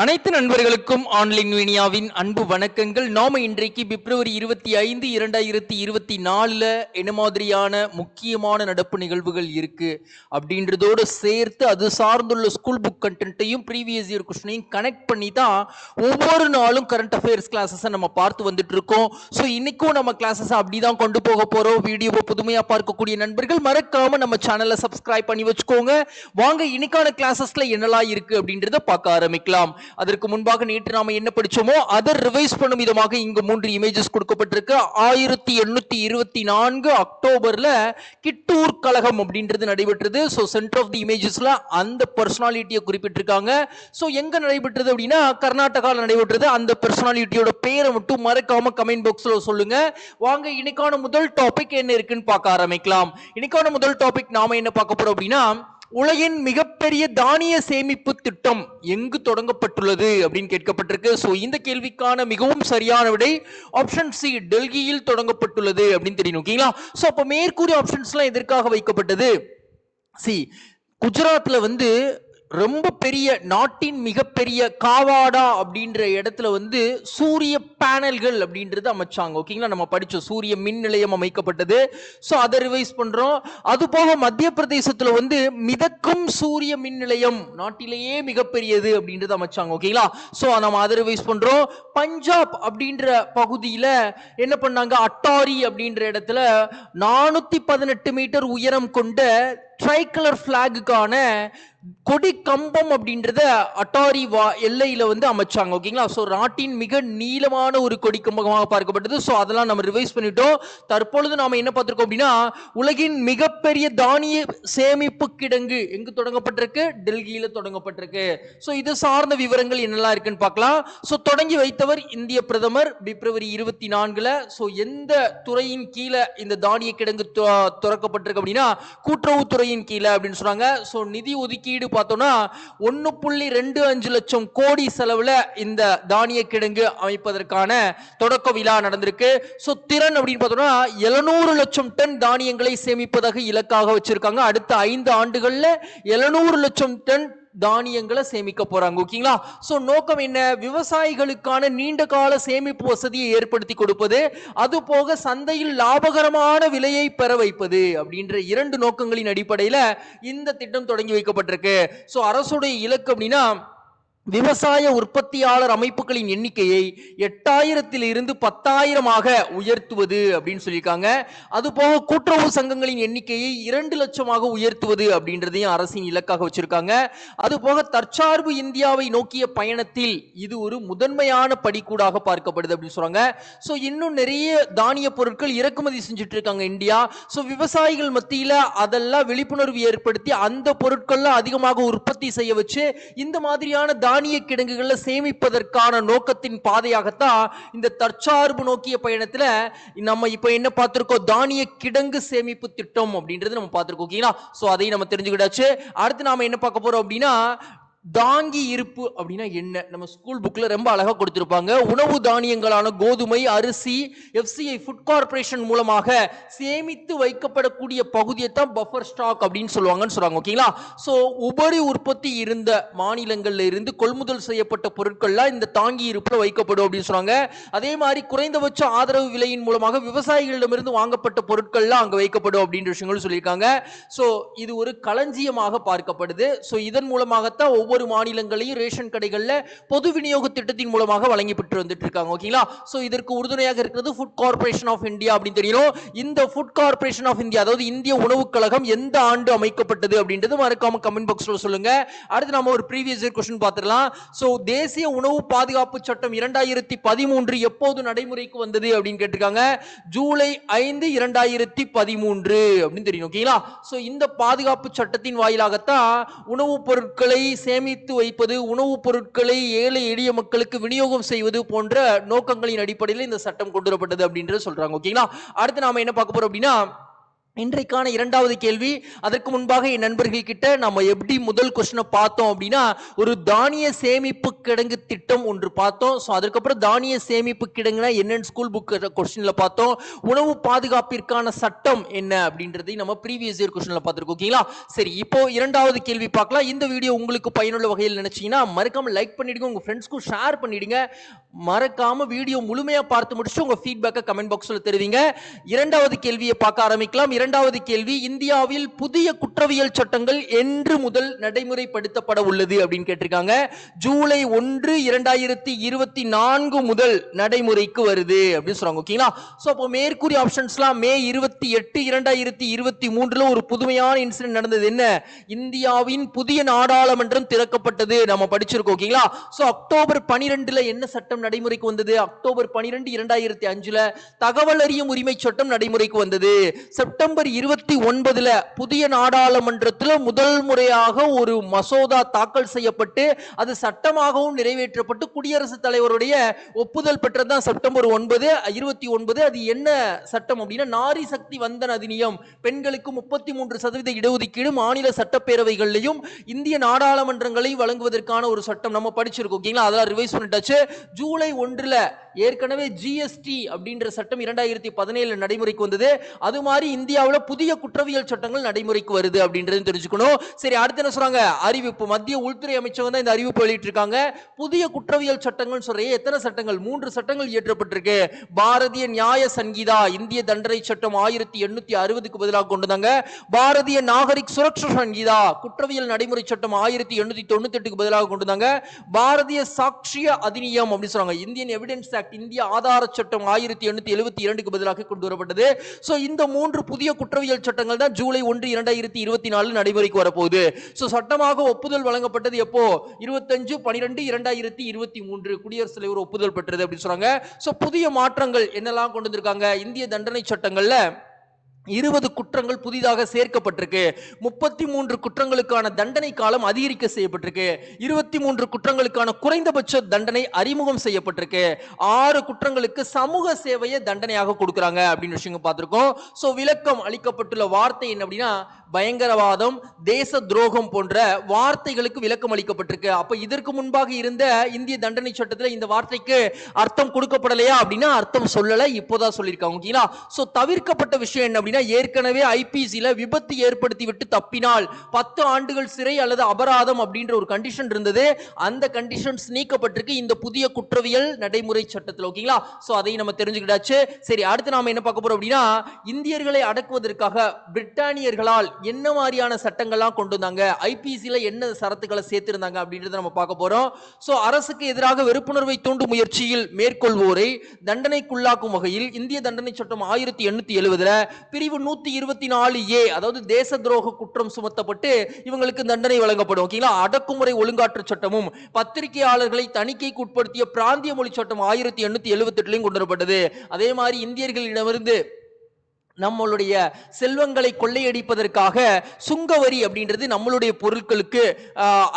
அனைத்து நண்பர்களுக்கும் ஆன்லைன் மீடியாவின் அன்பு வணக்கங்கள். நாம இன்றைக்கு பிப்ரவரி இருபத்தி ஐந்து இரண்டாயிரத்தி இருபத்தி நாலுல என்ன மாதிரியான முக்கியமான நடப்பு நிகழ்வுகள் இருக்கு அப்படின்றதோடு சேர்த்து அது சார்ந்துள்ள ஸ்கூல் புக் கண்டென்ட்டையும் ப்ரீவியஸ் இயர் கொஸ்டினையும் கனெக்ட் பண்ணி தான் ஒவ்வொரு நாளும் கரண்ட் அஃபேர்ஸ் கிளாஸஸை நம்ம பார்த்து வந்துட்டு இருக்கோம் ஸோ இன்னைக்கும் நம்ம கிளாஸஸ் அப்படிதான் கொண்டு போக போறோம். வீடியோவை புதுமையா பார்க்கக்கூடிய நண்பர்கள் மறக்காம நம்ம சேனலை சப்ஸ்கிரைப் பண்ணி வச்சுக்கோங்க. வாங்க இன்னைக்கான கிளாஸஸ்ல என்னெல்லாம் இருக்கு அப்படின்றத பார்க்க ஆரம்பிக்கலாம். அதற்கு முன்பாக நேற்று நாம என்ன படிச்சோமோ அதை ரிவைஸ் பண்ணும் விதமாக இங்கு மூன்று இமேஜஸ் கொடுக்கப்பட்டிருக்கு. ஆயிரத்தி எண்ணூத்தி இருபத்தி நான்கு அக்டோபர்ல கிட்டூர் கழகம் அப்படின்றது நடைபெற்றது. ஸோ சென்டர் ஆஃப் தி இமேஜஸ்ல அந்த பர்சனாலிட்டியை குறிப்பிட்டிருக்காங்க. ஸோ எங்க நடைபெற்றது அப்படின்னா கர்நாடகாவில் நடைபெற்றது. அந்த பர்சனாலிட்டியோட பேரை மட்டும் மறக்காம கமெண்ட் பாக்ஸ்ல சொல்லுங்க. வாங்க இன்னைக்கான முதல் டாபிக் என்ன இருக்குன்னு பார்க்க ஆரம்பிக்கலாம். இன்னைக்கான முதல் டாபிக் நாம என்ன பார்க்க போறோம் அப்படின்னா உலகின் மிகப்பெரிய தானிய சேமிப்பு திட்டம் எங்கு தொடங்கப்பட்டுள்ளது அப்படின்னு கேட்கப்பட்டிருக்கு. ஸோ இந்த கேள்விக்கான மிகவும் சரியான விடை ஆப்ஷன் சி டெல்லியில் தொடங்கப்பட்டுள்ளது அப்படின்னு தெரியணும் ஓகேங்களா? ஸோ அப்போ மேற்கூறிய ஆப்ஷன்ஸ்லாம் எதற்காக வைக்கப்பட்டது? சி குஜராத்தில் வந்து ரொம்ப பெரிய நாட்டின் மிகப்பெரிய காவாடா அப்படின்ற இடத்துல வந்து சூரிய பேனல்கள் அப்படின்றது அமைச்சாங்க. ஓகேங்களா நம்ம படித்தோம் சூரிய மின் நிலையம் அமைக்கப்பட்டது. ஸோ அதை ரிவைஸ் பண்ணுறோம் அது போக மத்திய பிரதேசத்தில் வந்து மிதக்கும் சூரிய மின் நிலையம் நாட்டிலேயே மிகப்பெரியது அப்படின்றது அமைச்சாங்க. ஓகேங்களா ஸோ நம்ம அதை ரிவைஸ் பண்ணுறோம் பஞ்சாப் அப்படின்ற பகுதியில் என்ன பண்ணாங்க? அட்டாரி அப்படின்ற இடத்துல நானூற்றி பதினெட்டு மீட்டர் உயரம் கொண்ட ட்ரைகலர் ஃப்ளாகுக்கான கொடி கம்பம் அப்படின்றத அட்டாரி வா எல்லையில் வந்து அமைச்சாங்க ஓகேங்களா ஸோ நாட்டின் மிக நீளமான ஒரு கொடி கம்பமாக பார்க்கப்பட்டது. ஸோ அதெல்லாம் நம்ம ரிவைஸ் பண்ணிட்டோம். தற்பொழுது நாம் என்ன பார்த்துருக்கோம் அப்படின்னா உலகின் மிகப்பெரிய தானிய சேமிப்பு கிடங்கு எங்கு தொடங்கப்பட்டிருக்கு? டெல்லியில் தொடங்கப்பட்டிருக்கு. ஸோ இது சார்ந்த விவரங்கள் என்னெல்லாம் இருக்குன்னு பார்க்கலாம். ஸோ தொடங்கி வைத்தவர் இந்திய பிரதமர். பிப்ரவரி இருபத்தி நான்கில் ஸோ எந்த துறையின் கீழே இந்த தானிய கிடங்கு து- திறக்கப்பட்டிருக்கு அப்படின்னா கூட்டுறவுத்துறையின் கீழே அப்படின்னு சொன்னாங்க. ஸோ நிதி ஒதுக்கீடு பார்த்தோம்னா ஒன்று புள்ளி ரெண்டு அஞ்சு லட்சம் கோடி செலவுல இந்த தானிய கிடங்கு அமைப்பதற்கான தொடக்க விழா நடந்திருக்கு. ஸோ திறன் அப்படின்னு பார்த்தோம்னா எழுநூறு லட்சம் டன் தானியங்களை சேமிப்பதாக இலக்காக வச்சிருக்காங்க. அடுத்த ஐந்து ஆண்டுகள்ல எழுநூறு லட்சம் டன் தானியங்களை சேமிக்க போறாங்க ஓகேங்களா? சோ நோக்கம் என்ன? விவசாயிகளுக்கான நீண்ட கால சேமிப்பு வசதியை ஏற்படுத்தி கொடுப்பது அது போக சந்தையில் லாபகரமான விலையை பெற வைப்பது அப்படின்ற இரண்டு நோக்கங்களின் அடிப்படையில இந்த திட்டம் தொடங்கி வைக்கப்பட்டிருக்கு. சோ அரசுடைய இலக்கு அப்படின்னா விவசாய உற்பத்தியாளர் அமைப்புகளின் எண்ணிக்கையை எட்டாயிரத்தில் இருந்து பத்தாயிரமாக உயர்த்துவது அப்படின்னு சொல்லியிருக்காங்க. அது போக கூட்டுறவு சங்கங்களின் எண்ணிக்கையை இரண்டு லட்சமாக உயர்த்துவது அப்படின்றதையும் அரசின் இலக்காக வச்சிருக்காங்க. அது போக தற்சார்பு இந்தியாவை நோக்கிய பயணத்தில் இது ஒரு முதன்மையான படிக்கூடாக பார்க்கப்படுது அப்படின்னு சொல்றாங்க. ஸோ இன்னும் நிறைய தானிய பொருட்கள் இறக்குமதி செஞ்சுட்டு இருக்காங்க இந்தியா. ஸோ விவசாயிகள் மத்தியில் அதெல்லாம் விழிப்புணர்வு ஏற்படுத்தி அந்த பொருட்கள்லாம் அதிகமாக உற்பத்தி செய்ய வச்சு இந்த மாதிரியான தானிய கிடங்குகளில் சேமிப்பதற்கான நோக்கத்தின் பாதையாகத்தான் இந்த தற்சார்பு நோக்கிய பயணத்தில் நம்ம இப்போ என்ன பார்த்துருக்கோம்? தானிய கிடங்கு சேமிப்பு திட்டம் அப்படின்றது நம்ம பார்த்துருக்கோம் ஓகேங்களா ஸோ அதையும் நம்ம தெரிஞ்சுக்கிட்டாச்சு. அடுத்து நாம என்ன பார்க்க போறோம் அப்படின்னா தாங்கி இருப்பு அப்படின்னா என்ன? நம்ம ஸ்கூல் புக்கில் ரொம்ப அழகாக கொடுத்துருப்பாங்க. உணவு தானியங்களான கோதுமை அரிசி எஃப்சிஐ ஃபுட் கார்ப்பரேஷன் மூலமாக சேமித்து வைக்கப்படக்கூடிய பகுதியை தான் பஃபர் ஸ்டாக் அப்படின்னு சொல்லுவாங்கன்னு சொல்கிறாங்க ஓகேங்களா ஸோ உபரி உற்பத்தி இருந்த மாநிலங்களில் இருந்து கொள்முதல் செய்யப்பட்ட பொருட்கள்லாம் இந்த தாங்கி இருப்பில் வைக்கப்படும் அப்படின்னு சொல்கிறாங்க அதே மாதிரி குறைந்தபட்ச ஆதரவு விலையின் மூலமாக விவசாயிகளிடமிருந்து வாங்கப்பட்ட பொருட்கள்லாம் அங்கே வைக்கப்படும் அப்படின்ற விஷயங்களும் சொல்லியிருக்காங்க. ஸோ இது ஒரு களஞ்சியமாக பார்க்கப்படுது. ஸோ இதன் மூலமாகத்தான் ஒவ்வொரு மாநிலங்களையும் ரேஷன் கடைகளில் பொது விநியோக திட்டத்தின் மூலமாக வழங்கி பெற்று வந்துட்டு இருக்காங்க ஓகேங்களா? ஸோ இதற்கு உறுதுணையாக இருக்கிறது ஃபுட் கார்ப்பரேஷன் ஆஃப் இந்தியா அப்படின்னு தெரியணும் இந்த ஃபுட் கார்ப்பரேஷன் ஆஃப் இந்தியா அதாவது இந்திய உணவுக் கழகம் எந்த ஆண்டு அமைக்கப்பட்டது அப்படின்றது மறக்காம கமெண்ட் பாக்ஸில் சொல்லுங்க. அடுத்து நம்ம ஒரு ப்ரீவியஸ் இயர் கொஸ்டின் பார்த்துடலாம். ஸோ தேசிய உணவு பாதுகாப்பு சட்டம் இரண்டாயிரத்தி பதிமூன்று எப்போது நடைமுறைக்கு வந்தது அப்படின்னு கேட்டிருக்காங்க. ஜூலை ஐந்து இரண்டாயிரத்தி பதிமூன்று அப்படின்னு தெரியும் ஓகேங்களா? ஸோ இந்த பாதுகாப்பு சட்டத்தின் வாயிலாகத்தான் உணவுப் பொருட்களை சேமித்து வைப்பது உணவுப் பொருட்களை ஏழை எளிய மக்களுக்கு விநியோகம் செய்வது போன்ற நோக்கங்களின் அடிப்படையில் இந்த சட்டம் கொண்டு வரப்பட்டது அப்படின்றது சொல்றாங்க ஓகேங்களா அடுத்து நாம என்ன பார்க்க போறோம் அப்படின்னா இன்றைக்கான இரண்டாவது கேள்வி அதற்கு முன்பாக என் நண்பர்கள் கிட்ட நம்ம எப்படி முதல் கொஸ்டினை பார்த்தோம் அப்படின்னா ஒரு தானிய சேமிப்பு கிடங்கு திட்டம் ஒன்று பார்த்தோம். ஸோ அதுக்கப்புறம் தானிய சேமிப்பு கிடங்குனா என்னென்னு ஸ்கூல் புக் கொஸ்டினில் பார்த்தோம். உணவு பாதுகாப்பிற்கான சட்டம் என்ன அப்படின்றதையும் நம்ம ப்ரீவியஸ் இயர் கொஸ்டினில் பார்த்துருக்கோம். ஓகேங்களா சரி இப்போ இரண்டாவது கேள்வி பார்க்கலாம். இந்த வீடியோ உங்களுக்கு பயனுள்ள வகையில் நினச்சிங்கன்னா மறக்காம லைக் பண்ணிடுங்க. உங்கள் ஃப்ரெண்ட்ஸ்க்கும் ஷேர் பண்ணிடுங்க. மறக்காம வீடியோ முழுமையாக பார்த்து முடிச்சுட்டு உங்கள் ஃபீட்பேக்கை கமெண்ட் பாக்ஸில் தெரிவிங்க. இரண்டாவது கேள்வியை பார்க்க ஆரம்பிக்கலாம். இரண்டாவது கேள்வி இந்தியாவில் புதிய குற்றவியல் சட்டங்கள் என்று முதல் நடைமுறைப்படுத்தப்பட உள்ளது அப்படின்னு கேட்டிருக்காங்க. ஜூலை ஒன்று இரண்டாயிரத்தி இருபத்தி நான்கு முதல் நடைமுறைக்கு வருது அப்படின்னு சொல்றாங்க ஓகேங்களா ஸோ அப்போ மேற்கூறிய ஆப்ஷன்ஸ்லாம் மே இருபத்தி எட்டு இரண்டாயிரத்தி இருபத்தி மூன்றுல ஒரு புதுமையான இன்சிடென்ட் நடந்தது. என்ன? இந்தியாவின் புதிய நாடாளுமன்றம் திறக்கப்பட்டது. நம்ம படிச்சிருக்கோம் ஓகேங்களா ஸோ அக்டோபர் பனிரெண்டுல என்ன சட்டம் நடைமுறைக்கு வந்தது? அக்டோபர் பனிரெண்டு இரண்டாயிரத்தி அஞ்சுல தகவல் அறியும் உரிமை சட்டம் நடைமுறைக்கு வந்தது. செப்டம்பர் இருபத்தி ஒன்பதுல புதிய நாடாளுமன்றத்தில் முதல் முறையாக ஒரு மசோதா தாக்கல் செய்யப்பட்டு அது சட்டமாகவும் நிறைவேற்றப்பட்டு குடியரசுத் தலைவருடைய ஒப்புதல் பெற்றதுதான் செப்டம்பர் ஒன்பது இருபத்தி ஒன்பது. அது என்ன சட்டம் அப்படின்னா நாரி சக்தி வந்தன் அதிநியம். பெண்களுக்கு முப்பத்தி மூன்று சதவீத இடஒதுக்கீடு மாநில சட்டப்பேரவைகள்லையும் இந்திய நாடாளுமன்றங்களை வழங்குவதற்கான ஒரு சட்டம் நம்ம படிச்சிருக்கோம் ஓகேங்களா? அதெல்லாம் ரிவைஸ் பண்ணிட்டாச்சு. ஜூலை ஒன்றில் ஏற்கனவே ஜிஎஸ்டி அப்படின்ற சட்டம் இரண்டாயிரத்தி பதினேழு நடைமுறைக்கு வந்தது. அது மாதிரி இந்தியாவில் புதிய குற்றவியல் சட்டங்கள் நடைமுறைக்கு வருது அப்படின்றது தெரிஞ்சுக்கணும். சரி அடுத்து என்ன சொல்றாங்க? அறிவிப்பு. மத்திய உள்துறை அமைச்சகம் தான் இந்த அறிவிப்பு வெளியிட்டிருக்காங்க. புதிய குற்றவியல் சட்டங்கள் சொல்றேன் எத்தனை சட்டங்கள்? மூன்று சட்டங்கள் இயற்றப்பட்டிருக்கு. பாரதிய நியாய சங்கீதா இந்திய தண்டனை சட்டம் ஆயிரத்தி எண்ணூத்தி அறுபதுக்கு பதிலாக கொண்டு வந்தாங்க. பாரதிய நாகரிக் சுரக்ஷா சங்கீதா குற்றவியல் நடைமுறை சட்டம் ஆயிரத்தி எண்ணூத்தி தொண்ணூத்தி எட்டுக்கு பதிலாக கொண்டு வந்தாங்க. பாரதிய சாட்சிய அதிநியம் அப்படின்னு சொல்றாங்க. இந்தியன் எவிடன்ஸ் ஆக்ட் இந்திய ஆதார சட்டம் ஆயிரத்தி எண்ணூத்தி எழுபத்தி இரண்டுக்கு பதிலாக கொண்டு வரப்பட்டது. ஸோ இந்த மூன்று புதிய குற்றவியல் சட்டங்கள் தான் ஜூலை ஒன்று இரண்டாயிரத்தி இருபத்தி நாலு நடைமுறைக்கு வரப்போகுது. ஸோ சட்டமாக ஒப்புதல் வழங்கப்பட்டது எப்போ? இருபத்தஞ்சு பனிரெண்டு இரண்டாயிரத்தி இருபத்தி மூன்று. குடியரசுத் தலைவர் ஒப்புதல் பெற்றது அப்படின்னு சொல்றாங்க ஸோ புதிய மாற்றங்கள் என்னெல்லாம் கொண்டு வந்திருக்காங்க? இந்திய தண்டனை சட்டங்கள்ல இருபது குற்றங்கள் புதிதாக சேர்க்கப்பட்டிருக்கு. முப்பத்தி மூன்று குற்றங்களுக்கான தண்டனை காலம் அதிகரிக்க செய்யப்பட்டிருக்கு. இருபத்தி மூன்று குற்றங்களுக்கான குறைந்தபட்ச தண்டனை அறிமுகம் செய்யப்பட்டிருக்கு. ஆறு குற்றங்களுக்கு சமூக சேவையை தண்டனையாக கொடுக்குறாங்க அப்படின்னு விஷயம் பார்த்துருக்கோம். ஸோ விளக்கம் அளிக்கப்பட்டுள்ள வார்த்தை என்ன அப்படின்னா பயங்கரவாதம் தேச துரோகம் போன்ற வார்த்தைகளுக்கு விளக்கம் அளிக்கப்பட்டிருக்கு. அப்ப இதற்கு முன்பாக இருந்த இந்திய தண்டனை சட்டத்தில் இந்த வார்த்தைக்கு அர்த்தம் கொடுக்கப்படலையா அப்படின்னா அர்த்தம் சொல்லல இப்போதான் சொல்லியிருக்காங்க ஓகேங்களா? ஸோ தவிர்க்கப்பட்ட விஷயம் என்ன அப்படின்னா ஏற்கனவே ஐபிசியில் விபத்து ஏற்படுத்தி விட்டு தப்பினால் பத்து ஆண்டுகள் சிறை அல்லது அபராதம் அப்படின்ற ஒரு கண்டிஷன் இருந்தது. அந்த கண்டிஷன்ஸ் நீக்கப்பட்டிருக்கு இந்த புதிய குற்றவியல் நடைமுறை சட்டத்தில் ஓகேங்களா? ஸோ அதையும் நம்ம தெரிஞ்சுக்கிட்டாச்சு. சரி அடுத்து நாம என்ன பார்க்க போறோம் அப்படின்னா இந்தியர்களை அடக்குவதற்காக பிரிட்டானியர்களால் என்ன மாதிரியான சட்டங்கள்லாம் கொண்டு வந்தாங்க? ஐபிசியில் என்ன சரத்துக்களை சேர்த்திருந்தாங்க அப்படின்றத நம்ம பார்க்க போகிறோம் ஸோ அரசுக்கு எதிராக வெறுப்புணர்வை தூண்டும் முயற்சியில் மேற்கொள்வோரை தண்டனைக்குள்ளாக்கும் வகையில் இந்திய தண்டனை சட்டம் ஆயிரத்தி எண்ணூற்றி எழுபதுல பிரிவு நூற்றி இருபத்தி நாலு ஏ அதாவது தேச துரோக குற்றம் சுமத்தப்பட்டு இவங்களுக்கு தண்டனை வழங்கப்படும். ஓகேங்களா? அடக்குமுறை ஒழுங்காற்று சட்டமும் பத்திரிகையாளர்களை தணிக்கைக்கு உட்படுத்திய பிராந்திய மொழி சட்டம் ஆயிரத்தி எண்ணூற்றி எழுபத்தெட்டுலையும் கொண்டு வரப்பட்டது அதே மாதிரி இந்தியர்களிடமிருந்து நம்மளுடைய செல்வங்களை கொள்ளையடிப்பதற்காக சுங்கவரி அப்படின்றது நம்மளுடைய பொருட்களுக்கு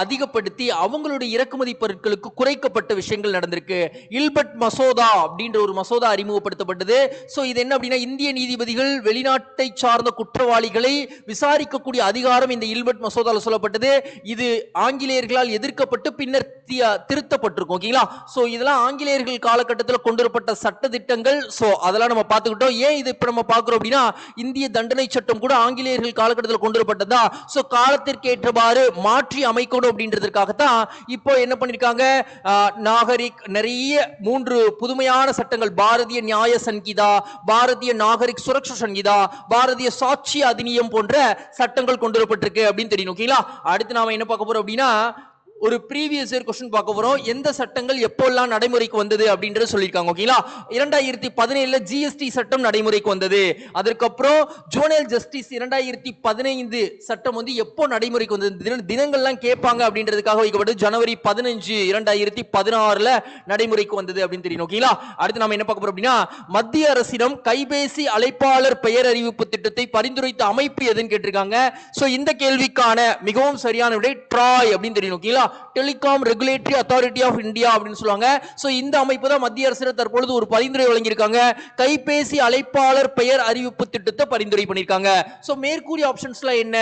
அதிகப்படுத்தி அவங்களுடைய இறக்குமதி பொருட்களுக்கு குறைக்கப்பட்ட விஷயங்கள் நடந்திருக்கு. இல்பட் மசோதா அப்படின்ற ஒரு மசோதா அறிமுகப்படுத்தப்பட்டது. ஸோ இது என்ன அப்படின்னா இந்திய நீதிபதிகள் வெளிநாட்டை சார்ந்த குற்றவாளிகளை விசாரிக்கக்கூடிய அதிகாரம் இந்த இல்பட் மசோதாவில் சொல்லப்பட்டது. இது ஆங்கிலேயர்களால் எதிர்க்கப்பட்டு பின்னர் திருத்தப்பட்டிருக்கும் ஓகேங்களா? ஸோ இதெல்லாம் ஆங்கிலேயர்கள் காலகட்டத்தில் கொண்டு வரப்பட்ட சட்ட திட்டங்கள் ஸோ அதெல்லாம் நம்ம பார்த்துக்கிட்டோம். ஏன் இது இப்போ நம்ம பார்க்குறோம் அப்படின்னா இந்திய தண்டனை சட்டம் கூட ஆங்கிலேயர்கள் காலகட்டத்தில் கொண்டு வரப்பட்டதா ஸோ காலத்திற்கு ஏற்றவாறு மாற்றி அமைக்கணும் அப்படின்றதுக்காகத்தான் இப்போ என்ன பண்ணியிருக்காங்க நாகரிக் நிறைய மூன்று புதுமையான சட்டங்கள். பாரதிய நியாய சங்கீதா பாரதிய நாகரிக் சுரக்ஷா சங்கீதா பாரதிய சாட்சி அதிநியம் போன்ற சட்டங்கள் கொண்டு வரப்பட்டிருக்கு அப்படின்னு தெரியும். ஓகேங்களா? அடுத்து நாம என்ன பார்க்க போறோம் அப்படின்னா ஒரு ப்ரீவியஸ் இயர் கொஸ்டின் பார்க்க போகிறோம் எந்த சட்டங்கள் எப்போல்லாம் நடைமுறைக்கு வந்தது அப்படின்றது சொல்லியிருக்காங்க ஓகேங்களா இரண்டாயிரத்தி பதினேழுல ஜிஎஸ்டி சட்டம் நடைமுறைக்கு வந்தது. அதற்கப்புறம் ஜோனல் ஜஸ்டிஸ் இரண்டாயிரத்தி பதினைந்து சட்டம் வந்து எப்போ நடைமுறைக்கு வந்தது? தின- தினங்கள்லாம் கேட்பாங்க அப்படின்றதுக்காக வைக்கப்பட்டு ஜனவரி பதினஞ்சு இரண்டாயிரத்தி பதினாறுல நடைமுறைக்கு வந்தது அப்படின்னு தெரியும் ஓகேங்களா அடுத்து நம்ம என்ன பார்க்க போறோம் அப்படின்னா மத்திய அரசிடம் கைபேசி அழைப்பாளர் பெயர் அறிவிப்பு திட்டத்தை பரிந்துரைத்த அமைப்பு எதுன்னு கேட்டிருக்காங்க. ஸோ இந்த கேள்விக்கான மிகவும் சரியான விடை ட்ராய் அப்படின்னு தெரியும் ஓகேங்களா telecom regulatory authority of India அப்படின்னு சொல்லுவாங்க. ஸோ இந்த அமைப்பு தான் மத்திய அரசு தற்பொழுது ஒரு பரிந்துரை வழங்கியிருக்காங்க. கைபேசி அழைப்பாளர் பெயர் அறிவிப்பு திட்டத்தை பரிந்துரை பண்ணியிருக்காங்க. ஸோ மேற்கூறிய ஆப்ஷன்ஸ்லாம் என்ன?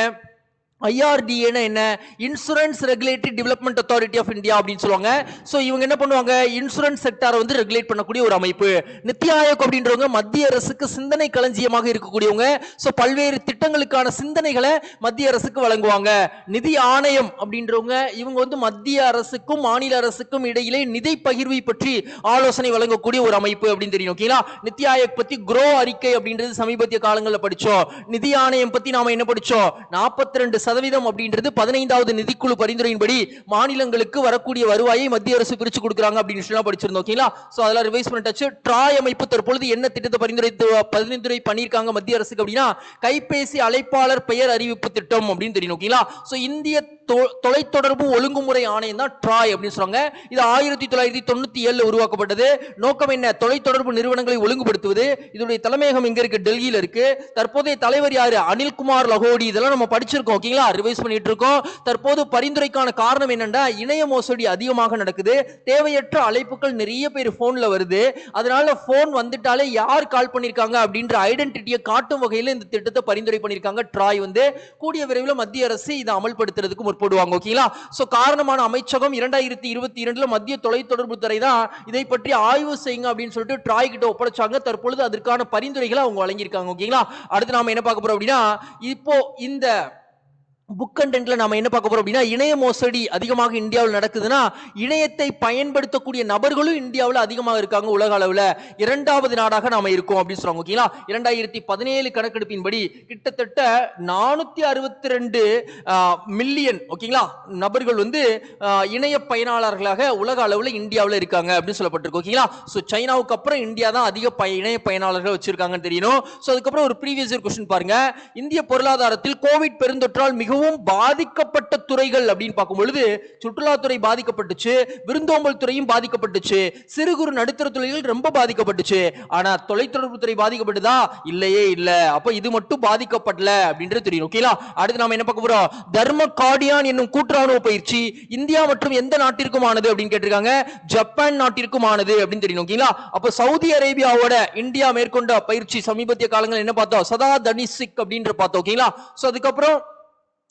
ஐஆர்டிஏனா என்ன? Insurance regulatory development authority of India அப்படின்னு சொல்லுவாங்க. ஸோ இவங்க என்ன பண்ணுவாங்க? இன்சூரன்ஸ் செக்டாரை வந்து ரெகுலேட் பண்ணக்கூடிய ஒரு அமைப்பு. நித்தி ஆயோக் அப்படின்றவங்க மத்திய அரசுக்கு சிந்தனை களஞ்சியமாக இருக்கக்கூடியவங்க. ஸோ பல்வேறு திட்டங்களுக்கான சிந்தனைகளை மத்திய அரசுக்கு வழங்குவாங்க. நிதி ஆணையம் அப்படின்றவங்க இவங்க வந்து மத்திய அரசுக்கும் மாநில அரசுக்கும் இடையிலே நிதி பகிர்வை பற்றி ஆலோசனை வழங்கக்கூடிய ஒரு அமைப்பு அப்படின்னு தெரியும். ஓகேங்களா? நித்தி ஆயோக் பத்தி குரோ அறிக்கை அப்படின்றது சமீபத்திய காலங்களில் படிச்சோம். நிதி ஆணையம் பத்தி நாம என்ன படிச்சோம்? நாற்பத்தி ரெண்டு சதவீதம் அப்படின்றது பதினைந்தாவது நிதிக்குழு பரிந்துரையின்படி மாநிலங்களுக்கு வரக்கூடிய வருவாயை மத்திய அரசு பிரிச்சு கொடுக்குறாங்க அப்படின்னு சொல்லி படிச்சிருந்தோம் ஓகேங்களா? ஸோ அதெல்லாம் ரிவைஸ் பண்ணிட்டாச்சு ட்ராய் அமைப்பு தற்பொழுது என்ன திட்டத்தை பரிந்துரை பரிந்துரை பண்ணியிருக்காங்க மத்திய அரசுக்கு அப்படின்னா கைபேசி அழைப்பாளர் பெயர் அறிவிப்பு திட்டம் அப்படின்னு தெரியும் ஓகேங்களா? ஸோ இந்திய தொ- தொலைத்தொடர்பு ஒழுங்குமுறை ஆணையம் தான் ட்ராய் அப்படின்னு சொல்றாங்க. இது ஆயிரத்தி தொள்ளாயிரத்தி தொண்ணூத்தி ஏழுல உருவாக்கப்பட்டது. நோக்கம் என்ன? தொலைத்தொடர்பு நிறுவனங்களை ஒழுங்குபடுத்துவது. இதனுடைய தலைமையகம் எங்க இருக்கு? டெல்லியில இருக்கு. தற்போதைய தலைவர் யாரு? அனில்குமார் லகோடி இதெல்லாம் நம்ம படிச்சிருக்கோம் ஓகே ஓகேங்களா ரிவைஸ் பண்ணிட்டு இருக்கோம் தற்போது பரிந்துரைக்கான காரணம் என்னன்னா இணைய மோசடி அதிகமாக நடக்குது. தேவையற்ற அழைப்புகள் நிறைய பேர் போன்ல வருது. அதனால போன் வந்துட்டாலே யார் கால் பண்ணிருக்காங்க அப்படின்ற ஐடென்டிட்டியை காட்டும் வகையில் இந்த திட்டத்தை பரிந்துரை பண்ணிருக்காங்க. ட்ராய் வந்து கூடிய விரைவில் மத்திய அரசு இதை அமல்படுத்துறதுக்கு முற்படுவாங்க. ஓகேங்களா ஸோ காரணமான அமைச்சகம் இரண்டாயிரத்தி இருபத்தி இரண்டுல மத்திய தொலைத்தொடர்பு துறை தான் இதை பற்றி ஆய்வு செய்யுங்க அப்படின்னு சொல்லிட்டு ட்ராய் கிட்ட ஒப்படைச்சாங்க. தற்பொழுது அதற்கான பரிந்துரைகளை அவங்க வழங்கியிருக்காங்க. ஓகேங்களா அடுத்து நாம என்ன பார்க்க போறோம் அப்படின்னா இப்போ இந்த புக் கண்டென்ட்ல நாம என்ன பார்க்க போறோம் அப்படின்னா இணைய மோசடி அதிகமாக இந்தியாவில் நடக்குதுன்னா இணையத்தை பயன்படுத்தக்கூடிய நபர்களும் இந்தியாவில் அதிகமாக இருக்காங்க உலக அளவில். இரண்டாவது நாடாக நாம இருக்கோம் அப்படின்னு சொல்றாங்க ஓகேங்களா? இரண்டாயிரத்தி பதினேழு கணக்கெடுப்பின்படி கிட்டத்தட்ட நானூத்தி அறுபத்தி ரெண்டு மில்லியன் ஓகேங்களா? நபர்கள் வந்து இணைய பயனாளர்களாக உலக அளவில் இந்தியாவில் இருக்காங்க அப்படின்னு சொல்லப்பட்டிருக்கு ஓகேங்களா? ஸோ சைனாவுக்கு அப்புறம் இந்தியா தான் அதிக பய- இணைய பயனாளர்கள் வச்சிருக்காங்கன்னு தெரியணும் ஸோ அதுக்கப்புறம் ஒரு ப்ரீவியஸ் கொஸ்டின் பாருங்க. இந்திய பொருளாதாரத்தில் கோவிட் பெருந்தொற்றால் மிகவும் பாதிக்கப்பட்ட துறைகள் அப்படின்னு பார்க்கும் பொழுது சுற்றுலாத்துறை பாதிக்கப்பட்டுச்சு விருந்தோம்பல் துறையும் பாதிக்கப்பட்டுச்சு சிறு குறு நடுத்தர துறைகள் ரொம்ப பாதிக்கப்பட்டுச்சு. ஆனா தொலைத்தொடர்பு துறை பாதிக்கப்பட்டதா? இல்லையே இல்ல. அப்ப இது மட்டும் பாதிக்கப்படல அப்படின்றது தெரியும். ஓகேங்களா? அடுத்து நாம என்ன பார்க்க போறோம்? தர்ம காடியான் என்னும் கூட்டுறாணுவ பயிற்சி இந்தியா மற்றும் எந்த நாட்டிற்குமானது அப்படின்னு கேட்டிருக்காங்க? ஜப்பான் நாட்டிற்குமானது அப்படின்னு தெரியும். ஓகேங்களா? அப்ப சவுதி அரேபியாவோட இந்தியா மேற்கொண்ட பயிற்சி சமீபத்திய காலங்கள் என்ன பார்த்தோம்? சதா தனிசிக் அப்படின்ற பார்த்தோம். ஓகேங்களா? சோ அதுக்கப்புறம்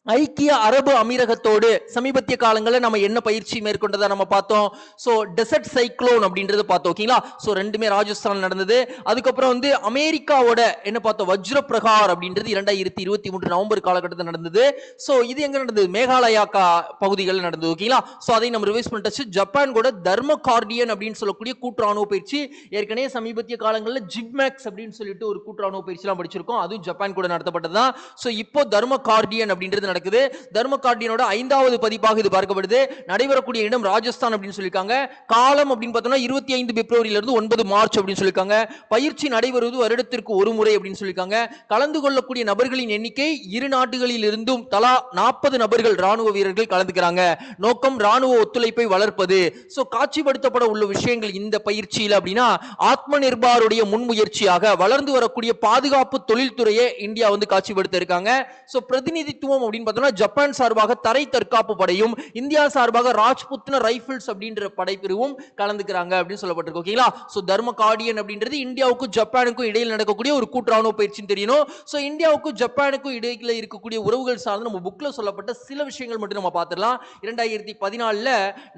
ஐக்கிய அரபு அமீரகத்தோடு சமீபத்திய காலங்களில் நம்ம என்ன பயிற்சி மேற்கொண்டதை நம்ம பார்த்தோம். ஸோ டெசர்ட் சைக்ளோன் அப்படின்றது பார்த்தோம் ஓகேங்களா? ஸோ ரெண்டுமே ராஜஸ்தான் நடந்தது. அதுக்கப்புறம் வந்து அமெரிக்காவோட என்ன பார்த்தோம்? வஜ்ர பிரகார் அப்படின்றது இரண்டாயிரத்தி இருபத்தி மூன்று நவம்பர் காலகட்டத்தில் நடந்தது. ஸோ இது எங்க நடந்தது? மேகாலயா கா பகுதிகளில் நடந்தது ஓகேங்களா? ஸோ அதை நம்ம ரிவைஸ் பண்ணிட்டு ஜப்பான் கூட தர்ம கார்டியன் அப்படின்னு சொல்லக்கூடிய கூட்டுறாணுவ பயிற்சி. ஏற்கனவே சமீபத்திய காலங்களில் ஜிப்மேக்ஸ் அப்படின்னு சொல்லிட்டு ஒரு கூட்டுறாணுவ பயிற்சிலாம் படிச்சிருக்கோம். அதுவும் ஜப்பான் கூட நடத்தப்பட்டது தான் ஸோ இப்போ தர்ம கார்டியன் அப்படின்றது நடக்குது. தர்ம ஐந்தாவது பதிப்பாக இது பார்க்கப்படுது. நடைபெறக்கூடிய இடம் ராஜஸ்தான் அப்படின்னு சொல்லியிருக்காங்க. காலம் அப்படின்னு பார்த்தோம்னா இருபத்தி ஐந்து பிப்ரவரியில இருந்து ஒன்பது மார்ச் அப்படின்னு சொல்லியிருக்காங்க. பயிற்சி நடைபெறுவது வருடத்திற்கு ஒரு முறை அப்படின்னு சொல்லியிருக்காங்க. கலந்து கொள்ளக்கூடிய நபர்களின் எண்ணிக்கை இரு நாடுகளில் இருந்தும் தலா நாற்பது நபர்கள் ராணுவ வீரர்கள் கலந்துக்கிறாங்க. நோக்கம் ராணுவ ஒத்துழைப்பை வளர்ப்பது. சோ காட்சிப்படுத்தப்பட உள்ள விஷயங்கள் இந்த பயிற்சியில் அப்படின்னா ஆத்ம நிர்பாருடைய முன்முயற்சியாக வளர்ந்து வரக்கூடிய பாதுகாப்பு தொழில்துறையை இந்தியா வந்து காட்சிப்படுத்த இருக்காங்க சோ பிரதிநிதித்துவம் அப்படின்னு பார்த்தோம்னா ஜப்பான் சார்பாக தரை தற்காப்பு படையும் இந்தியா சார்பாக ராஜ்புத்ன ரைஃபிள்ஸ் அப்படின்ற படைப்பிரிவும் கலந்துக்கிறாங்க அப்படின்னு சொல்லப்பட்டிருக்கு ஓகேங்களா ஸோ தர்ம கார்டியன் அப்படின்றது இந்தியாவுக்கும் ஜப்பானுக்கும் இடையில் நடக்கக்கூடிய ஒரு கூட்டுறாணுவ பயிற்சின்னு தெரியணும் சோ இந்தியாவுக்கும் ஜப்பானுக்கும் இடையில இருக்கக்கூடிய உறவுகள் சார்ந்து நம்ம புக்ல சொல்லப்பட்ட சில விஷயங்கள் மட்டும் நம்ம பார்த்துடலாம். இரண்டாயிரத்தி பதினாலுல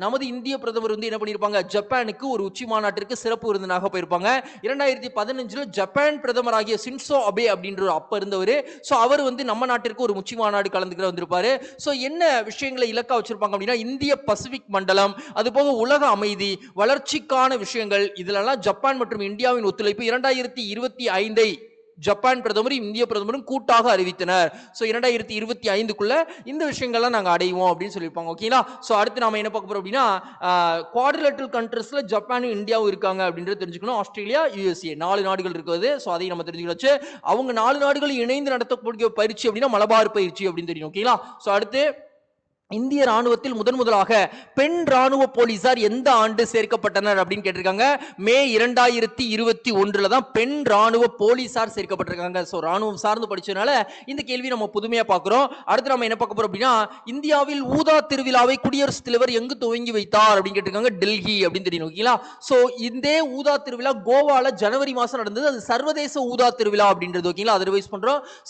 நமது இந்திய பிரதமர் வந்து என்ன பண்ணியிருப்பாங்க? ஜப்பானுக்கு ஒரு உச்சி மாநாட்டிற்கு சிறப்பு விருந்தினாக போயிருப்பாங்க. இரண்டாயிரத்தி பதினஞ்சில் ஜப்பான் பிரதமர் ஆகிய சின்சோ அபே அப்படின்ற ஒரு அப்போ இருந்தவர். சோ அவர் வந்து நம்ம நாட்டிற்கு ஒரு உச்சி மாநாடு கலந்துக்கிற வந்திருப்பாரு. சோ என்ன விஷயங்களை இலக்கா வச்சிருப்பாங்க அப்படின்னா இந்திய பசிபிக் மண்டலம் அது போக உலக அமைதி வளர்ச்சிக்கான விஷயங்கள் இதிலெல்லாம் ஜப்பான் மற்றும் இந்தியாவின் ஒத்துழைப்பு இரண்டாயிரத்தி இருபத்தி ஐந்தை ஜப்பான் பிரதமரும் இந்திய பிரதமரும் கூட்டாக அறிவித்தனர். ஸோ இரண்டாயிரத்தி இருபத்தி ஐந்துக்குள்ள இந்த விஷயங்கள்லாம் நாங்கள் அடைவோம் அப்படின்னு சொல்லியிருப்பாங்க ஓகேங்களா ஸோ அடுத்து நாம என்ன பார்க்க போறோம் அப்படின்னா குவாட்ரிலேட்டரல் கண்ட்ரிஸ்ல ஜப்பானும் இந்தியாவும் இருக்காங்க அப்படின்றது தெரிஞ்சுக்கணும். ஆஸ்திரேலியா யூஎஸ்ஏ நாலு நாடுகள் இருக்குது ஸோ அதையும் நம்ம தெரிஞ்சுக்கலாச்சு அவங்க நாலு நாடுகள் இணைந்து நடத்தக்கூடிய பயிற்சி அப்படின்னா மலபார் பயிற்சி அப்படின்னு தெரியும் ஓகேங்களா ஸோ அடுத்து இந்திய ராணுவத்தில் முதன் முதலாக பெண் ராணுவ போலீசார் எந்த ஆண்டு சேர்க்கப்பட்டனர் அப்படின்னு கேட்டிருக்காங்க? மே இரண்டாயிரத்தி இருபத்தி ஒன்றுல தான் பெண் ராணுவ போலீசார் சேர்க்கப்பட்டிருக்காங்க. ஸோ ராணுவம் சார்ந்து படிச்சதுனால இந்த கேள்வி நம்ம புதுமையாக பார்க்குறோம். அடுத்து நம்ம என்ன பார்க்க போறோம் அப்படின்னா இந்தியாவில் ஊதா திருவிழாவை குடியரசுத் தலைவர் எங்கு துவங்கி வைத்தார் அப்படின்னு கேட்டிருக்காங்க டெல்லி அப்படின்னு தெரியும். ஓகேங்களா? ஸோ இதே ஊதா திருவிழா கோவால ஜனவரி மாதம் நடந்தது. அது சர்வதேச ஊதா திருவிழா அப்படின்றது. ஓகேங்களா? அதை ரிவைஸ்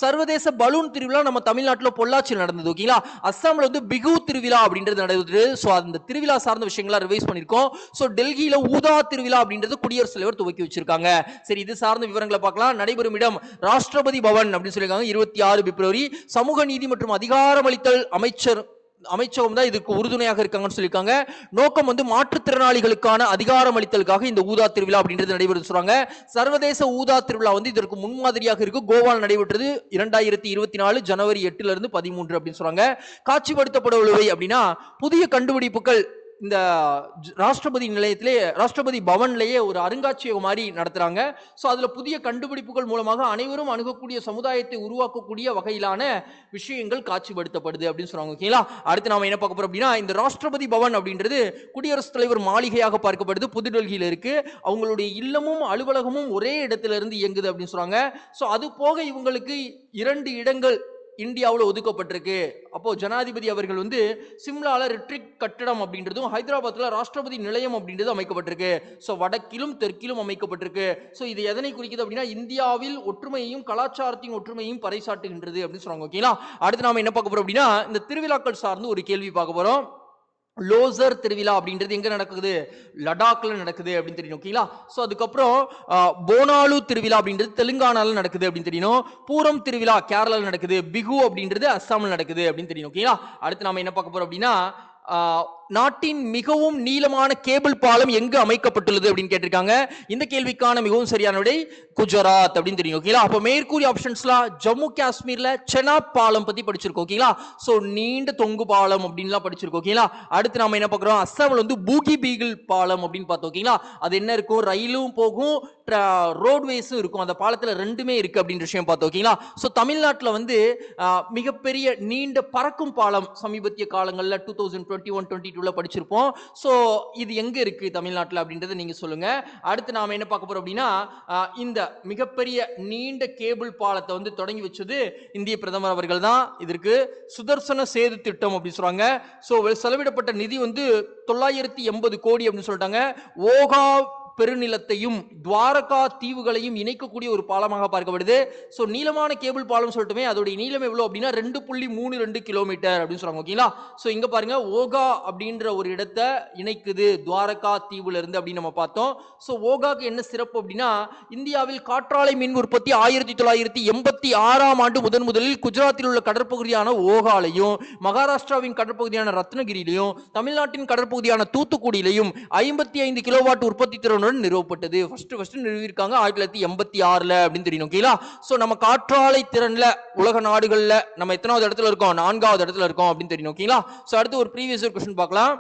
சர்வதேச பலூன் திருவிழா நம்ம தமிழ்நாட்டில் பொள்ளாச்சியில் நடந்தது. ஓகேங்களா? அஸ்ஸாம்ல வந்து பிகு திருவிழா அப்படின்றது நடக்குது ஸோ அந்த திருவிழா சார்ந்த விஷயங்களா ரிவைஸ் பண்ணியிருக்கோம். ஸோ டெல்லியில ஊதா திருவிழா அப்படின்றது குடியரசுத் தலைவர் துவக்கி வச்சிருக்காங்க. சரி இது சார்ந்த விவரங்களை பார்க்கலாம். நடைபெறும் இடம் ராஷ்டிரபதி பவன் அப்படின்னு சொல்லியிருக்காங்க. இருபத்தி ஆறு பிப்ரவரி. சமூக நீதி மற்றும் அதிகாரமளித்தல் அமைச்சர் அமைச்சகம் தான் இதுக்கு உறுதுணையாக இருக்காங்கன்னு சொல்லியிருக்காங்க. நோக்கம் வந்து மாற்றுத்திறனாளிகளுக்கான அதிகாரம் அளித்தலுக்காக இந்த ஊதா திருவிழா அப்படின்றது நடைபெறுது சொல்றாங்க. சர்வதேச ஊதா திருவிழா வந்து இதற்கு முன்மாதிரியாக இருக்கு. கோவால் நடைபெற்றது இரண்டாயிரத்தி இருபத்தி நாலு ஜனவரி எட்டுல இருந்து பதிமூன்று அப்படின்னு சொல்றாங்க. காட்சிப்படுத்தப்பட உள்ளவை அப்படின்னா புதிய கண்டுபிடிப்புகள் இந்த ராஷ்டிரபதி நிலையத்திலே ராஷ்டிரபதி பவன்லேயே ஒரு அருங்காட்சியகம் மாதிரி நடத்துகிறாங்க ஸோ அதில் புதிய கண்டுபிடிப்புகள் மூலமாக அனைவரும் அணுகக்கூடிய சமுதாயத்தை உருவாக்கக்கூடிய வகையிலான விஷயங்கள் காட்சிப்படுத்தப்படுது அப்படின்னு சொல்கிறாங்க ஓகேங்களா? அடுத்து நாம் என்ன பார்க்க போறோம் அப்படின்னா இந்த ராஷ்டிரபதி பவன் அப்படின்றது குடியரசுத் தலைவர் மாளிகையாக பார்க்கப்படுது புதுடெல்கியில் இருக்குது அவங்களுடைய இல்லமும் அலுவலகமும் ஒரே இடத்துல இருந்து இயங்குது அப்படின்னு சொல்கிறாங்க ஸோ அது போக இவங்களுக்கு இரண்டு இடங்கள் இந்தியாவில் ஒதுக்கப்பட்டிருக்கு. அப்போ ஜனாதிபதி அவர்கள் வந்து சிம்லால ரிட்ரிக் கட்டடம் அப்படின்றதும் ஹைதராபாத்தில் ராஷ்டிரபதி நிலையம் அப்படின்றது அமைக்கப்பட்டிருக்கு. ஸோ வடக்கிலும் தெற்கிலும் அமைக்கப்பட்டிருக்கு. ஸோ இது எதனை குறிக்குது அப்படின்னா இந்தியாவில் ஒற்றுமையையும் கலாச்சாரத்தின் ஒற்றுமையும் பறைசாட்டுகின்றது அப்படின்னு சொல்றாங்க ஓகேங்களா அடுத்து நாம என்ன பார்க்க போறோம் அப்படின்னா இந்த திருவிழாக்கள் சார்ந்து ஒரு கேள்வி பார்க்க போறோம். லோசர் திருவிழா அப்படின்றது எங்க நடக்குது? லடாக்ல நடக்குது அப்படின்னு தெரியணும் ஓகேங்களா? ஸோ அதுக்கப்புறம் போனாலு திருவிழா அப்படின்றது தெலுங்கானால நடக்குது அப்படின்னு தெரியணும் பூரம் திருவிழா கேரளாவில் நடக்குது. பிகு அப்படின்றது அஸ்ஸாமில் நடக்குது அப்படின்னு தெரியணும் ஓகேங்களா? அடுத்து நம்ம என்ன பார்க்க போறோம் அப்படின்னா நாட்டின் மிகவும் நீளமான கேபிள் பாலம் எங்கு அமைக்கப்பட்டுள்ளது அப்படின்னு கேட்டிருக்காங்க. இந்த கேள்விக்கான மிகவும் சரியான விடை குஜராத் அப்படின்னு தெரியும் ஓகேங்களா அப்போ மேற்கூறிய ஆப்ஷன்ஸ்லாம் ஜம்மு காஷ்மீர்ல செனாப் பாலம் பத்தி படிச்சிருக்கோம் ஓகேங்களா ஸோ நீண்ட தொங்கு பாலம் அப்படின்லாம் படிச்சிருக்கோம் ஓகேங்களா அடுத்து நாம என்ன பார்க்குறோம்? அஸ்ஸாமில் வந்து பூகி பீகிள் பாலம் அப்படின்னு பார்த்தோம் ஓகேங்களா அது என்ன இருக்கும்? ரயிலும் போகும் ரோட்வேஸும் இருக்கும். அந்த பாலத்தில் ரெண்டுமே இருக்கு அப்படின்ற விஷயம் பார்த்தோம் ஓகேங்களா ஸோ தமிழ்நாட்டில் வந்து மிகப்பெரிய நீண்ட பறக்கும் பாலம் சமீபத்திய காலங்களில் two thousand twenty one twenty டூவில் படிச்சிருப்போம். ஸோ இது எங்கே இருக்கு தமிழ்நாட்டில் அப்படின்றத நீங்கள் சொல்லுங்க. அடுத்து நாம் என்ன பார்க்க போறோம் அப்படின்னா இந்த மிகப்பெரிய நீண்ட கேபிள் பாலத்தை வந்து தொடங்கி வச்சது இந்திய பிரதமர் அவர்கள் தான் இதற்கு சுதர்சன சேது திட்டம் அப்படின்னு சொல்கிறாங்க ஸோ செலவிடப்பட்ட நிதி வந்து தொள்ளாயிரத்தி எண்பது கோடி அப்படின்னு சொல்லிட்டாங்க. ஓகா பெருநிலத்தையும் துவாரகா தீவுகளையும் இணைக்கக்கூடிய ஒரு பாலமாக பார்க்கப்படுது. ஸோ நீளமான கேபிள் பாலம் சொல்லட்டுமே அதோடைய நீளம் எவ்வளோ அப்படின்னா ரெண்டு புள்ளி மூணு ரெண்டு கிலோமீட்டர் அப்படின்னு சொல்றாங்க ஓகேங்களா? ஸோ இங்க பாருங்க ஓகா அப்படின்ற ஒரு இடத்தை இணைக்குது துவாரகா தீவுல இருந்து அப்படின்னு நம்ம பார்த்தோம். ஸோ ஓகாக்கு என்ன சிறப்பு அப்படின்னா இந்தியாவில் காற்றாலை மின் உற்பத்தி ஆயிரத்தி தொள்ளாயிரத்தி எண்பத்தி ஆறாம் ஆண்டு முதன் முதலில் குஜராத்தில் உள்ள கடற்பகுதியான ஓகாலையும் மகாராஷ்டிராவின் கடற்பகுதியான ரத்னகிரியிலையும் தமிழ்நாட்டின் கடற்பகுதியான தூத்துக்குடியிலையும் ஐம்பத்தி ஐந்து கிலோவாட் உற்பத்தி திறன் திறனுடன் நிறுவப்பட்டது. ஃபர்ஸ்ட் ஃபர்ஸ்ட் நிறுவியிருக்காங்க. ஆயிரத்தி தொள்ளாயிரத்தி எண்பத்தி ஆறில் அப்படின்னு தெரியணும் ஓகேங்களா ஸோ நம்ம காற்றாலை திறன்ல உலக நாடுகளில் நம்ம எத்தனாவது இடத்துல இருக்கோம்? நான்காவது இடத்துல இருக்கோம் அப்படின்னு தெரியணும் ஓகேங்களா ஸோ அடுத்து ஒரு ப்ரீவியஸ் கொஸ்டின் பார்க்கலாம்.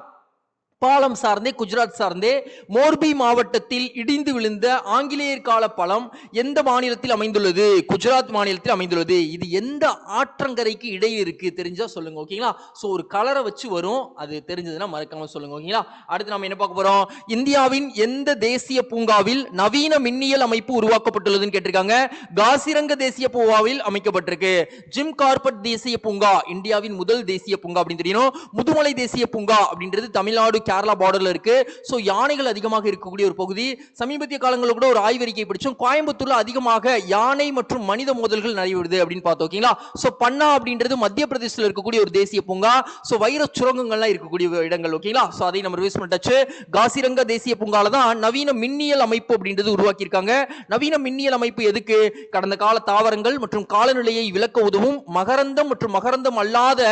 பாலம் சார்ந்தே குஜராத் சார்ந்தே மோர்பி மாவட்டத்தில் இடிந்து விழுந்த ஆங்கிலேயர் கால பாலம் எந்த மாநிலத்தில் அமைந்துள்ளது? குஜராத் மாநிலத்தில் அமைந்துள்ளது. இது எந்த ஆற்றங்கரைக்கு இடையே இருக்கு? தெரிஞ்சா சொல்லுங்க ஓகேங்களா? ஸோ ஒரு கலரை வச்சு வரும். அது தெரிஞ்சதுன்னா மறக்காம சொல்லுங்க ஓகேங்களா? அடுத்து நம்ம என்ன பார்க்க போறோம்? இந்தியாவின் எந்த தேசிய பூங்காவில் நவீன மின்னியல் அமைப்பு உருவாக்கப்பட்டுள்ளதுன்னு கேட்டிருக்காங்க. காசிரங்க தேசிய பூங்காவில் அமைக்கப்பட்டிருக்கு. ஜிம் கார்பட் தேசிய பூங்கா இந்தியாவின் முதல் தேசிய பூங்கா அப்படின்னு தெரியணும் முதுமலை தேசிய பூங்கா அப்படின்றது தமிழ்நாடு கேரளா பார்டர்ல இருக்கு. ஸோ யானைகள் அதிகமாக இருக்கக்கூடிய ஒரு பகுதி. சமீபத்திய காலங்களில் கூட ஒரு ஆய்வறிக்கை படிச்சோம். கோயம்புத்தூர்ல அதிகமாக யானை மற்றும் மனித மோதல்கள் நடைபெறுது அப்படின்னு பார்த்தோம் ஓகேங்களா? ஸோ பன்னா அப்படின்றது மத்திய பிரதேசத்தில் இருக்கக்கூடிய ஒரு தேசிய பூங்கா. ஸோ வைர சுரங்கங்கள்லாம் இருக்கக்கூடிய இடங்கள் ஓகேங்களா? ஸோ அதை நம்ம ரிவைஸ் பண்ணிட்டாச்சு. காசிரங்க தேசிய பூங்கால தான் நவீன மின்னியல் அமைப்பு அப்படின்றது உருவாக்கியிருக்காங்க. நவீன மின்னியல் அமைப்பு எதுக்கு? கடந்த கால தாவரங்கள் மற்றும் காலநிலையை விளக்க உதவும் மகரந்தம் மற்றும் மகரந்தம் அல்லாத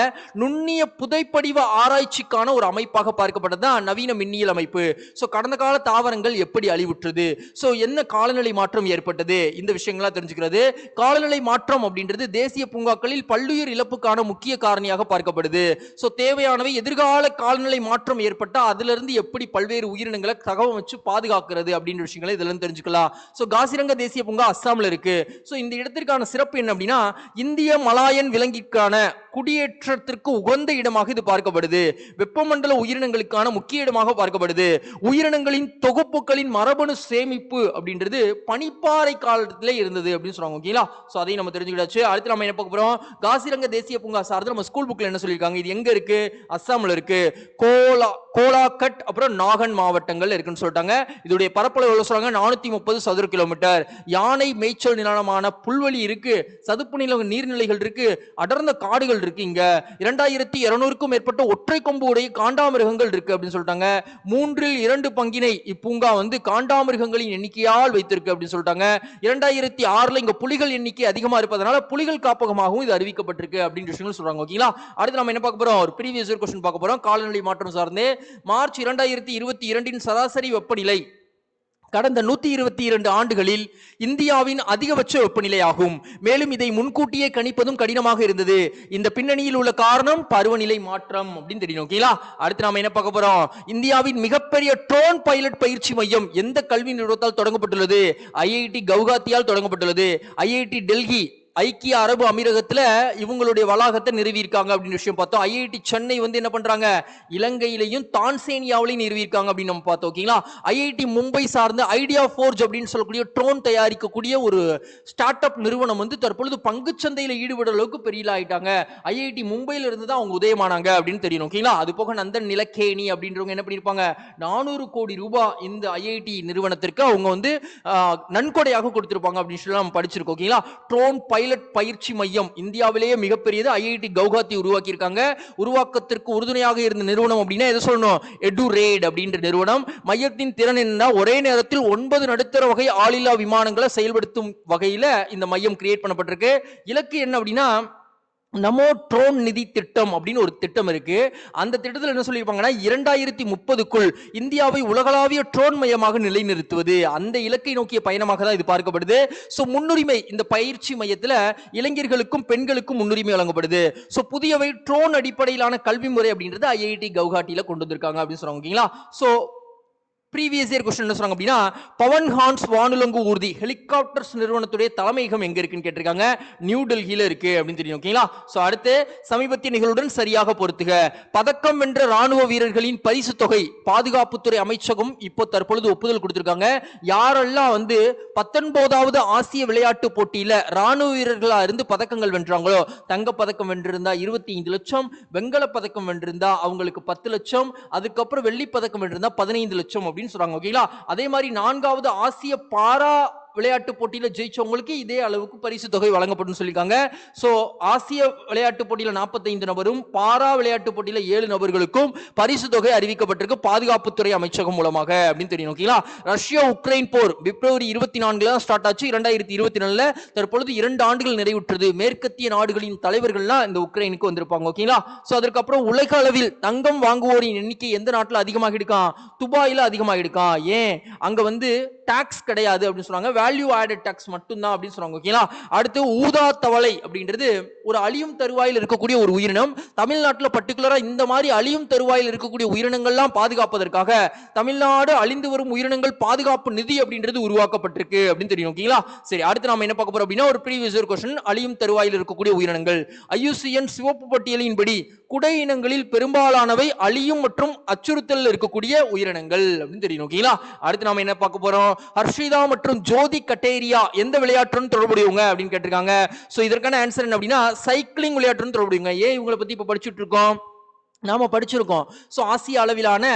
நுண்ணிய புதைப்படிவ ஆராய்ச்சிக்கான ஒரு அமைப்பாக பார்க்கப்பட்டது. தான் நவீன மின்னியல் அமைப்பு. ஸோ கடந்த கால தாவரங்கள் எப்படி அழிவுற்றது? ஸோ என்ன காலநிலை மாற்றம் ஏற்பட்டது? இந்த விஷயங்கள்லாம் தெரிஞ்சுக்கிறது. காலநிலை மாற்றம் அப்படின்றது தேசிய பூங்காக்களில் பல்லுயிர் இழப்புக்கான முக்கிய காரணியாக பார்க்கப்படுது. ஸோ தேவையானவை எதிர்கால காலநிலை மாற்றம் ஏற்பட்டால் அதிலிருந்து எப்படி பல்வேறு உயிரினங்களை தகவல் வச்சு பாதுகாக்கிறது அப்படின்ற விஷயங்களை இதுல தெரிஞ்சுக்கலாம். ஸோ காசிரங்க தேசிய பூங்கா அஸ்ஸாம்ல இருக்கு. ஸோ இந்த இடத்திற்கான சிறப்பு என்ன அப்படின்னா இந்திய மலாயன் விலங்கிற்கான குடியேற்றத்திற்கு உகந்த இடமாக இது பார்க்கப்படுது. வெப்பமண்டல உயிரினங்களுக்கான முக்கிய இடமாக பார்க்கப்படுது. உயிரினங்களின் தொகுப்புகளின் மரபணு சேமிப்பு அப்படின்றது பனிப்பாறை காலத்திலே இருந்தது அப்படின்னு சொல்றாங்க ஓகேங்களா ஸோ அதையும் நம்ம தெரிஞ்சுக்கிட்டாச்சு. அடுத்து நம்ம என்ன பார்க்க போறோம்? காசிரங்க தேசிய பூங்கா சார்ந்து நம்ம ஸ்கூல் புக்ல என்ன சொல்லியிருக்காங்க? இது எங்க இருக்கு? அஸ்ஸாம்ல இருக்கு. கோலா கோலாகட் அப்புறம் நாகன் மாவட்டங்கள் இருக்குன்னு சொல்லிட்டாங்க. இதோடைய பரப்பளவு எவ்வளவு சொல்றாங்க? நானூத்தி முப்பது சதுர கிலோமீட்டர் யானை மேய்ச்சல் நிலமான புல்வெளி இருக்கு. சதுப்பு நில நீர்நிலைகள் இருக்கு. அடர்ந்த காடுகள் இருக்கு இங்க. இரண்டாயிரத்தி இருநூறுக்கும் மேற்பட்ட ஒற்றை கொம்பு உடைய காண்டாமிருகங்கள் இருக்கு அப்படின்னு சொல்லிட்டாங்க. மூன்றில் இரண்டு பங்கினை இப்பூங்கா வந்து காண்டாமிருகங்களின் எண்ணிக்கையால் வைத்திருக்கு அப்படின்னு சொல்லிட்டாங்க. இரண்டாயிரத்தி ஆறுல இங்க புலிகள் எண்ணிக்கை அதிகமா இருப்பதனால புலிகள் காப்பகமாகவும் இது அறிவிக்கப்பட்டிருக்கு அப்படின்ற விஷயங்கள் சொல்றாங்க. ஓகேங்களா? அடுத்து நம்ம என்ன பார்க்க போறோம்? ஒரு ப்ரீவியஸ் கொஸ்டின் பார்க்க போறோம். காலநிலை மாற்றம் சார்ந்து. மார்ச் இரண்டாயிரத்தி இருபத்தி இரண்டின் சராசரி வெப்பநிலை கடந்த நூத்தி இருபத்தி இரண்டு ஆண்டுகளில் இந்தியாவின் அதிகபட்ச வெப்பநிலையாகும். மேலும் இதை முன்கூட்டியே கணிப்பதும் கடினமாக இருந்தது. இந்த பின்னணியில் உள்ள காரணம் பருவநிலை மாற்றம் அப்படின்னு தெரியும். ஓகேங்களா? அடுத்து நாம என்ன பார்க்க போறோம்? இந்தியாவின் மிகப்பெரிய ட்ரோன் பைலட் பயிற்சி மையம் எந்த கல்வி நிறுவனத்தால் தொடங்கப்பட்டுள்ளது? ஐஐடி கவுகாத்தியால் தொடங்கப்பட்டுள்ளது. ஐஐடி டெல்லி ஐக்கிய அரபு அமீரகத்தில் இவங்களுடைய வளாகத்தை நிறுவியிருக்காங்க அப்படின்னு விஷயம் பார்த்தோம். ஐஐடி சென்னை வந்து என்ன பண்ணுறாங்க இலங்கையிலையும் தான்சேனியாவிலையும் நிறுவியிருக்காங்க அப்படின்னு நம்ம பார்த்தோம் ஓகேங்களா? ஐஐடி மும்பை சார்ந்த ஐடியா ஃபோர்ஜ் அப்படின்னு சொல்லக்கூடிய ட்ரோன் தயாரிக்கக்கூடிய ஒரு ஸ்டார்ட் அப் நிறுவனம் வந்து தற்பொழுது பங்குச்சந்தையில் ஈடுபட அளவுக்கு பெரிய ஆயிட்டாங்க. ஐஐடி மும்பையில இருந்து தான் அவங்க உதயமானாங்க அப்படின்னு தெரியணும் ஓகேங்களா? அது போக நந்தன் நிலக்கேணி அப்படின்றவங்க என்ன பண்ணிருப்பாங்க நானூறு கோடி ரூபாய் இந்த ஐஐடி நிறுவனத்திற்கு அவங்க வந்து நன்கொடையாக கொடுத்துருப்பாங்க அப்படின்னு சொல்லி நம்ம படிச்சிருக்கோம் ஓகேங்களா? ட்ரோன் பைலட் பயிற்சி மையம் இந்தியாவிலேயே மிகப்பெரியது ஐஐடி கவுஹாத்தி உருவாக்கியிருக்காங்க. உருவாக்கத்திற்கு உறுதுணையாக இருந்த நிறுவனம் அப்படின்னா எதை சொல்லணும்? எடு ரேட் அப்படின்ற நிறுவனம். மையத்தின் திறன் என்ன ஒரே நேரத்தில் ஒன்பது நடுத்தர வகை ஆளில்லா விமானங்களை செயல்படுத்தும் வகையில இந்த மையம் கிரியேட் பண்ணப்பட்டிருக்கு. இலக்கு என்ன அப்படின்னா நமோ ட்ரோன் நிதி திட்டம் அப்படின்னு ஒரு திட்டம் இருக்கு. அந்த திட்டத்தில் என்ன சொல்லியிருப்பாங்கன்னா இரண்டாயிரத்தி முப்பதுக்குள் இந்தியாவை உலகளாவிய ட்ரோன் மையமாக நிலைநிறுத்துவது. அந்த இலக்கை நோக்கிய பயணமாக தான் இது பார்க்கப்படுது. ஸோ முன்னுரிமை இந்த பயிற்சி மையத்தில் இளைஞர்களுக்கும் பெண்களுக்கும் முன்னுரிமை வழங்கப்படுது. ஸோ புதியவை ட்ரோன் அடிப்படையிலான கல்வி முறை அப்படின்றது ஐஐடி கவுஹாட்டியில் கொண்டு வந்திருக்காங்க அப்படின்னு சொல்றாங்க ஓகேங்களா? ஸோ ப்ரீவியஸ் இயர் கொஸ்டின் என்ன சொல்றாங்க அப்படின்னா பவன் ஹான்ஸ் வானுலங்கு ஊர்தி ஹெலிகாப்டர்ஸ் நிறுவனத்துடைய தலைமையகம் எங்க இருக்குன்னு கேட்டிருக்காங்க. நியூ டெல்லியில இருக்கு அப்படின்னு தெரியும் ஓகேங்களா ஸோ அடுத்து சமீபத்திய நிகழ்வுடன் சரியாக பொறுத்துக பதக்கம் வென்ற ராணுவ வீரர்களின் பரிசு தொகை பாதுகாப்புத்துறை அமைச்சகம் இப்போ தற்பொழுது ஒப்புதல் கொடுத்திருக்காங்க. யாரெல்லாம் வந்து பத்தொன்பதாவது ஆசிய விளையாட்டு போட்டியில ராணுவ வீரர்களா இருந்து பதக்கங்கள் வென்றாங்களோ தங்க பதக்கம் வென்றிருந்தா இருபத்தி ஐந்து லட்சம் வெங்கல பதக்கம் வென்றிருந்தா அவங்களுக்கு பத்து லட்சம் அதுக்கப்புறம் வெள்ளி பதக்கம் வென்றிருந்தா பதினைந்து லட்சம் அப்படின்னு சொல்றாங்க ஓகேங்களா அதே மாதிரி நான்காவது ஆசிய பாரா விளையாட்டு போட்டியில ஜெயிச்சவங்களுக்கு இதே அளவுக்கு பரிசு தொகை வழங்கப்படும் சொல்லியிருக்காங்க. சோ ஆசிய விளையாட்டு போட்டியில 45 நபரும் பாரா விளையாட்டு போட்டியில ஏழு நபர்களுக்கும் பரிசு தொகை அறிவிக்கப்பட்டிருக்கு பாதுகாப்புத்துறை அமைச்சகம் மூலமாக அப்படின்னு தெரியும். ஓகேங்களா? ரஷ்யா உக்ரைன் போர் பிப்ரவரி இருபத்தி நான்குல தான் ஸ்டார்ட் ஆச்சு. இரண்டாயிரத்தி இருபத்தி நாலுல தற்பொழுது இரண்டு ஆண்டுகள் நிறைவுற்றது. மேற்கத்திய நாடுகளின் தலைவர்கள்லாம் இந்த உக்ரைனுக்கு வந்திருப்பாங்க. ஓகேங்களா? சோ அதற்கப்புறம் உலக அளவில் தங்கம் வாங்குவோரின் எண்ணிக்கை எந்த நாட்டில் அதிகமாக இருக்கான் துபாயில அதிகமாக இருக்கான் ஏன்? அங்க வந்து டாக்ஸ் கிடையாது அப்படின்னு சொன்னாங்க. வேல்யூ ஆடட் டாக்ஸ் மட்டும்தான் அப்படின்னு சொல்றாங்க ஓகேங்களா அடுத்து ஊதா தவளை அப்படின்றது ஒரு அழியும் தருவாயில் இருக்கக்கூடிய ஒரு உயிரினம். தமிழ்நாட்டில் பர்டிகுலராக இந்த மாதிரி அழியும் தருவாயில் இருக்கக்கூடிய உயிரினங்கள்லாம் பாதுகாப்பதற்காக தமிழ்நாடு அழிந்து வரும் உயிரினங்கள் பாதுகாப்பு நிதி அப்படின்றது உருவாக்கப்பட்டிருக்கு அப்படின்னு தெரியும் ஓகேங்களா சரி அடுத்து நாம என்ன பார்க்க போறோம் அப்படின்னா ஒரு ப்ரீவியஸ் கொஸ்டின் அழியும் தருவாயில் இருக்கக்கூடிய உயிரினங்கள். ஐயுசிஎன் சிவப்பு பட்டியலின்படி குடை இனங்களில் பெரும்பாலானவை அழியும் மற்றும் அச்சுறுத்தல் இருக்கக்கூடிய உயிரினங்கள் அப்படின்னு தெரியும். ஓகேங்களா அடுத்து நாம என்ன பார்க்க போறோம்? ஹர்ஷிதா மற்றும் ஜோதி கட்டேரியா எந்த விளையாட்டுடன் தொடர்புடையவங்க அப்படின்னு கேட்டிருக்காங்க. சோ இதற்கான ஆன்சர் என்ன அப்படின்னா சைக்கிளிங் விளையாட்டுடன் தொடர்புடையவங்க. ஏன் இவங்களை பத்தி இப்ப படிச்சுட்டு இருக்கோம்? நாம் படிச்சிருக்கோம். ஸோ ஆசிய அளவிலான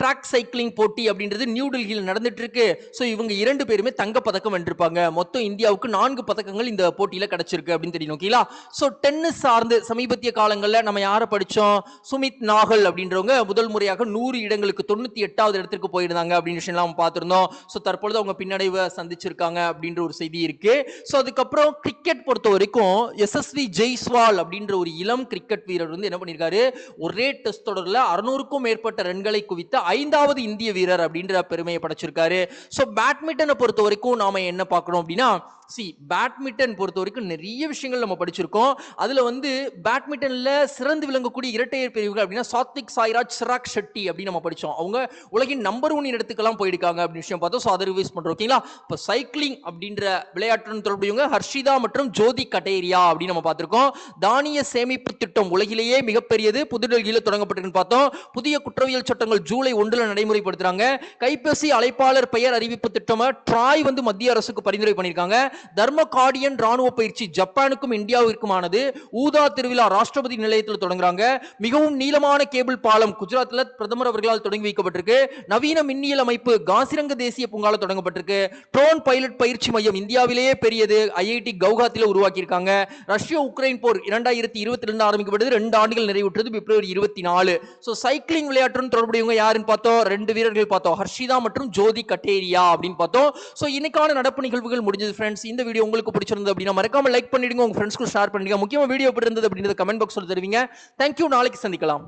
ட்ராக் சைக்கிளிங் போட்டி அப்படின்றது நியூ டெல்லியில் நடந்துட்டு இருக்கு ஸோ இவங்க இரண்டு பேருமே தங்க பதக்கம் வென்றிருப்பாங்க. மொத்தம் இந்தியாவுக்கு நான்கு பதக்கங்கள் இந்த போட்டியில் கிடைச்சிருக்கு அப்படின்னு தெரியும் ஓகேங்களா ஸோ டென்னிஸ் சார்ந்து சமீபத்திய காலங்களில் நம்ம யாரை படித்தோம் சுமித் நாகல் அப்படின்றவங்க முதல் முறையாக நூறு இடங்களுக்கு தொண்ணூற்றி எட்டாவது இடத்திற்கு போயிருந்தாங்க அப்படின்னு விஷயம்லாம் பார்த்துருந்தோம். ஸோ தற்பொழுது அவங்க பின்னடைவை சந்திச்சிருக்காங்க அப்படின்ற ஒரு செய்தி இருக்கு. ஸோ அதுக்கப்புறம் கிரிக்கெட் பொறுத்த வரைக்கும் எஸ்எஸ்வி ஜெய்ஸ்வால் அப்படின்ற ஒரு இளம் கிரிக்கெட் வீரர் வந்து என்ன பண்ணியிருக்காரு ஒரே டெஸ்ட் தொடரில் அறுநூறுக்கும் மேற்பட்ட ரன்களை குவித்த ஐந்தாவது இந்திய வீரர் அப்படின்ற பெருமையை படைச்சிருக்காரு. ஸோ பேட்மிண்டனை பொறுத்த வரைக்கும் நாம என்ன பார்க்கணும் அப்படின்னா சி பேட்மிண்டன் பொறுத்த வரைக்கும் நிறைய விஷயங்கள் நம்ம படிச்சிருக்கோம். அதில் வந்து பேட்மிண்டனில் சிறந்து விளங்கக்கூடிய இரட்டையர் பிரிவுகள் அப்படின்னா சாத்விக் சாய்ராஜ் சிராக் ஷெட்டி அப்படின்னு நம்ம படித்தோம் அவங்க உலகின் நம்பர் ஒன் இடத்துக்கெல்லாம் போயிருக்காங்க அப்படின்னு விஷயம் பார்த்தோம். ஸோ அதை ரிவைஸ் பண்ணுறோம் ஓகேங்களா இப்போ சைக்கிளிங் அப்படின்ற விளையாட்டுடன் தொடர்புடையவங்க ஹர்ஷிதா மற்றும் ஜோதி கட்டேரியா அப்படின்னு நம்ம பார்த்துருக்கோம். தானிய சேமிப்பு திட்டம் உலகிலேயே மிகப்பெரியது. புதுடெல்லியில் தொடங்கப்பட்டிருக்குன்னு பார்த்தோம். புதிய குற்றவியல் சட்டங்கள் ஜூலை ஒன்றில் நடைமுறைப்படுத்துறாங்க. கைபேசி அழைப்பாளர் பெயர் அறிவிப்பு திட்டமாக ட்ராய் வந்து மத்திய அரசுக்கு பரிந்துரை பண்ணியிருக்காங்க. தர்மகாடியன் ராணுவ பயிற்சி ஜப்பானுக்கும் இந்தியாவிற்குமானது. ஊதா திருவிழா ராஷ்டிரபதி நிலையத்தில் தொடங்குறாங்க. மிகவும் நீளமான கேபிள் பாலம் குஜராத்தில் பிரதமர் அவர்களால் தொடங்கி வைக்கப்பட்டிருக்கு. நவீன மின்னியல் அமைப்பு காசிரங்க தேசிய பூங்கால தொடங்கப்பட்டிருக்கு. ட்ரோன் பைலட் பயிற்சி மையம் இந்தியாவிலேயே பெரியது. ஐஐடி கவுஹாத்தில உருவாக்கியிருக்காங்க. ரஷ்யா உக்ரைன் போர் இரண்டாயிரத்தி இருபத்தி ரெண்டு ஆரம்பிக்கப்பட்டது. ரெண்டு ஆண்டுகள் நிறைவுற்றது. பிப்ரவரி இருபத்தி நாலு ஸோ சைக்கிளிங் விளையாட்டுடன் தொடர்புடையவங்க யாருன்னு பார்த்தோம்? ரெண்டு வீரர்கள் பார்த்தோம். ஹர்ஷிதா மற்றும் ஜோதி கட்டேரியா அப்படின்னு பார்த்தோம். ஸோ இன்னைக்கான நடப்பு நிகழ்வுகள் முடிஞ்சது ஃப்ரெண்ட்ஸ் இந்த வீடியோ உங்களுக்கு பிடிச்சிருந்தது அப்படின்னா மறக்காம லைக் பண்ணிடுங்க உங்க ஃப்ரெண்ட்ஸ்க்கு ஷேர் பண்ணிடுங்க. முக்கியமா வீடியோ எப்படி இருந்தது அப்படின்றது கமெண்ட் பாக்ஸ்ல தெரிவிங்க. தேங்க்யூ நாளைக்கு சந்திக்கலாம்.